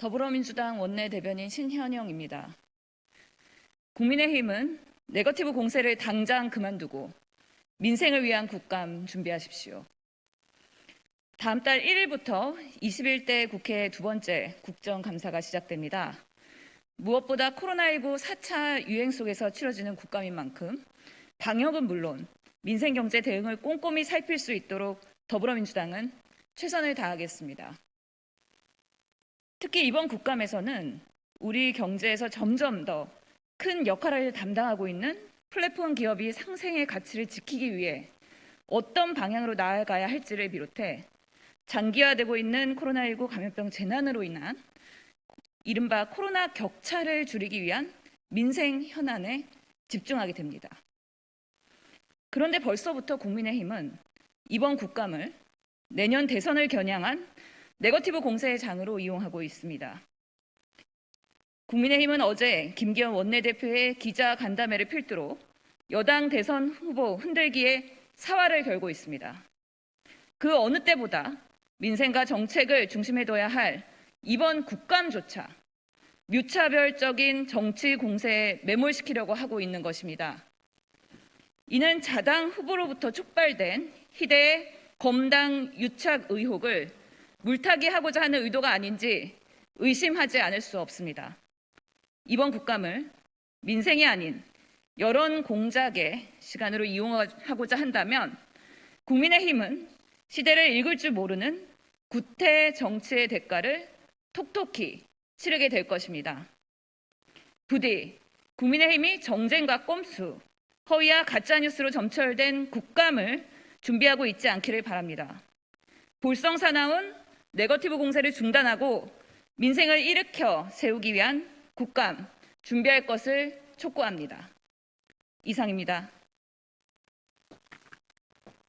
더불어민주당 원내대변인 신현영입니다. 국민의힘은 네거티브 공세를 당장 그만두고 민생을 위한 국감 준비하십시오. 다음 달 1일부터 21대 국회 두 번째 국정감사가 시작됩니다. 무엇보다 코로나19 4차 유행 속에서 치러지는 국감인 만큼 방역은 물론 민생 경제 대응을 꼼꼼히 살필 수 있도록 더불어민주당은 최선을 다하겠습니다. 특히 이번 국감에서는 우리 경제에서 점점 더 큰 역할을 담당하고 있는 플랫폼 기업이 상생의 가치를 지키기 위해 어떤 방향으로 나아가야 할지를 비롯해 장기화되고 있는 코로나19 감염병 재난으로 인한 이른바 코로나 격차를 줄이기 위한 민생 현안에 집중하게 됩니다. 그런데 벌써부터 국민의힘은 이번 국감을 내년 대선을 겨냥한 네거티브 공세의 장으로 이용하고 있습니다. 국민의힘은 어제 김기현 원내대표의 기자 간담회를 필두로 여당 대선 후보 흔들기에 사활을 결고 있습니다. 그 어느 때보다 민생과 정책을 중심에 둬야 할 이번 국감조차 뮤차별적인 정치 공세에 매몰시키려고 하고 있는 것입니다. 이는 자당 후보로부터 촉발된 희대의 검당 유착 의혹을 물타기 하고자 하는 의도가 아닌지 의심하지 않을 수 없습니다. 이번 국감을 민생이 아닌 여론 공작의 시간으로 이용하고자 한다면 국민의힘은 시대를 읽을 줄 모르는 구태 정치의 대가를 톡톡히 치르게 될 것입니다. 부디 국민의힘이 정쟁과 꼼수, 허위와 가짜뉴스로 점철된 국감을 준비하고 있지 않기를 바랍니다. 볼성사나운 네거티브 공세를 중단하고 민생을 일으켜 세우기 위한 국감 준비할 것을 촉구합니다. 이상입니다.